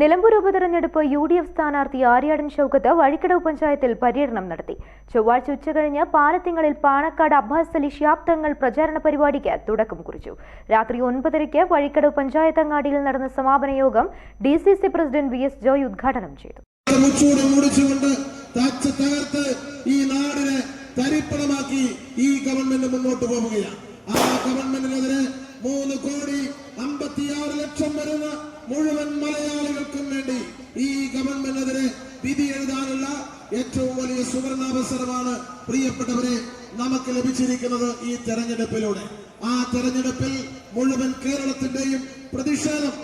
Nilambur ഉപതെരഞ്ഞെടുപ്പ് U D F സ്ഥാനാർത്ഥി ആര്യാടൻ ഷൗക്കത്ത് വഴിക്കടവ് പഞ്ചായത്തിൽ പര്യടനം നടത്തി. ചൊവ്വാഴ്ച ഉച്ചകഴിഞ്ഞ് പാലത്തിങ്ങളിൽ പാണക്കാട് അബ്ബാസ് അലി ഷിയാബ് തങ്ങൾ പ്രചാരണ പരിപാടിക്ക് തുടക്കം കുറിച്ചു. രാത്രി ഒൻപതരയ്ക്ക് വഴിക്കടവ് പഞ്ചായത്ത് അങ്ങാടിയിൽ നടന്ന സമാപന യോഗം D C C president V S Joy ഉദ്ഘാടനം ചെയ്തു. ഈ നാടിനെ തരിപ്പണമാക്കി ഈ ഗവൺമെന്റ് മുന്നോട്ട് പോവുകയാണ് ആ ഗവൺമെന്റിനെതിരെ മൂന്ന് കോടി ലക്ഷം വരുന്ന മുഴുവൻ മലയാളികൾക്കും വേണ്ടി ഈ ഗവൺമെന്റിനെതിരെ വിധി എഴുതാനുള്ള ഏറ്റവും വലിയ സുവർണാവസരമാണ് പ്രിയപ്പെട്ടവരെ നമുക്ക് ലഭിച്ചിരിക്കുന്നത് ഈ തെരഞ്ഞെടുപ്പിലൂടെ. ആ തെരഞ്ഞെടുപ്പിൽ മുഴുവൻ കേരളത്തിന്റെയും പ്രതിഷേധം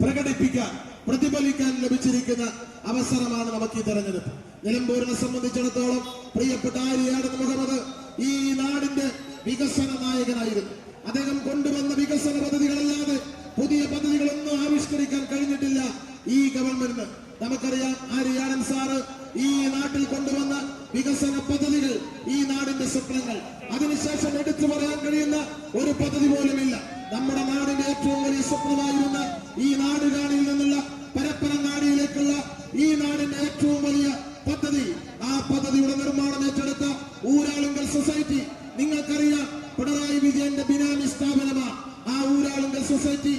പ്രകടിപ്പിക്കാൻ പ്രതിഫലിക്കാൻ ലഭിച്ചിരിക്കുന്ന അവസരമാണ് നമുക്ക് ഈ തെരഞ്ഞെടുപ്പ്. നിലമ്പൂരിനെ സംബന്ധിച്ചിടത്തോളം പ്രിയപ്പെട്ട ആര്യാട് മുഹമ്മദ് ഈ നാടിന്റെ വികസന നായകനായിരുന്നു. ആവിഷ്കരിക്കാൻ കഴിഞ്ഞിട്ടില്ല ഈ ഗവൺമെന്റിന് നമുക്കറിയാം ആര്യാടൻ സാറ് ഈ നാട്ടിൽ കൊണ്ടുവന്ന വികസന പദ്ധതികൾ ഈ നാടിന്റെ സ്വപ്നങ്ങൾ. അതിനുശേഷം എടുത്തു പറയാൻ കഴിയുന്ന ഒരു പദ്ധതി പോലുമില്ല. നമ്മുടെ നാടിന്റെ ഏറ്റവും വലിയ സ്വപ്നമായിരുന്ന ഈ നാടുകാണിയിൽ നിന്നുള്ള പരപ്പനങ്ങാടിയിലേക്കുള്ള ഈ നാടിന്റെ ഏറ്റവും വലിയ പദ്ധതി. ആ പദ്ധതിയുടെ നിർമ്മാണം ഏറ്റെടുത്ത ഊരാളുങ്കൽ സൊസൈറ്റി. നിങ്ങൾക്കറിയാം പിണറായി വിജയന്റെ ബിനാമി സ്ഥാപനമാണ് ആ ഊരാളുങ്കൽ സൊസൈറ്റി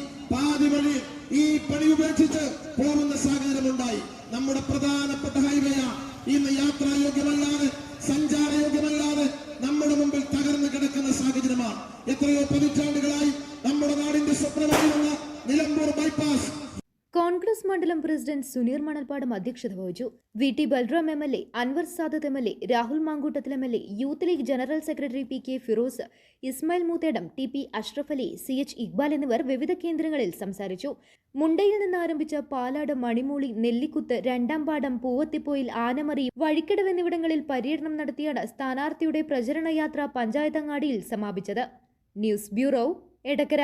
ഉപേക്ഷിച്ച് പോകുന്ന സാഹചര്യമുണ്ടായി. നമ്മുടെ പ്രധാനപ്പെട്ട ഹൈവേയാണ് ഇന്ന് യാത്രായോഗ്യമല്ലാതെ സഞ്ചാരയോഗ്യമല്ലാതെ നമ്മുടെ മുമ്പിൽ തകർന്നു കിടക്കുന്ന സാഹചര്യമാണ് എത്രയോ പതിറ്റാണ്ടുകളായി നമ്മുടെ നാടിന്റെ സ്വപ്നമായി വന്ന നിലമ്പൂർ ബൈപ്പാസ് കോൺഗ്രസ് മണ്ഡലം പ്രസിഡന്റ് സുനീർ മണൽപ്പാടം അധ്യക്ഷത വഹിച്ചു. V T Balram M L A Anwar Sadath M L A Rahul Mamkootathil M L A Youth League general secretary P K Firos Ismail Moothedam T P Ashraf Ali C H Iqbal എന്നിവർ വിവിധ കേന്ദ്രങ്ങളിൽ സംസാരിച്ചു. മുണ്ടയിൽ നിന്ന് ആരംഭിച്ച പാലാട് മണിമൂളി നെല്ലിക്കുത്ത് രണ്ടാം പാടം പൂവത്തിപ്പോയിൽ ആനമറി വഴിക്കടവ് എന്നിവിടങ്ങളിൽ പര്യടനം നടത്തിയാണ് സ്ഥാനാർത്ഥിയുടെ പ്രചരണയാത്ര പഞ്ചായത്തങ്ങാടിയിൽ സമാപിച്ചത്. News bureau Edakkara.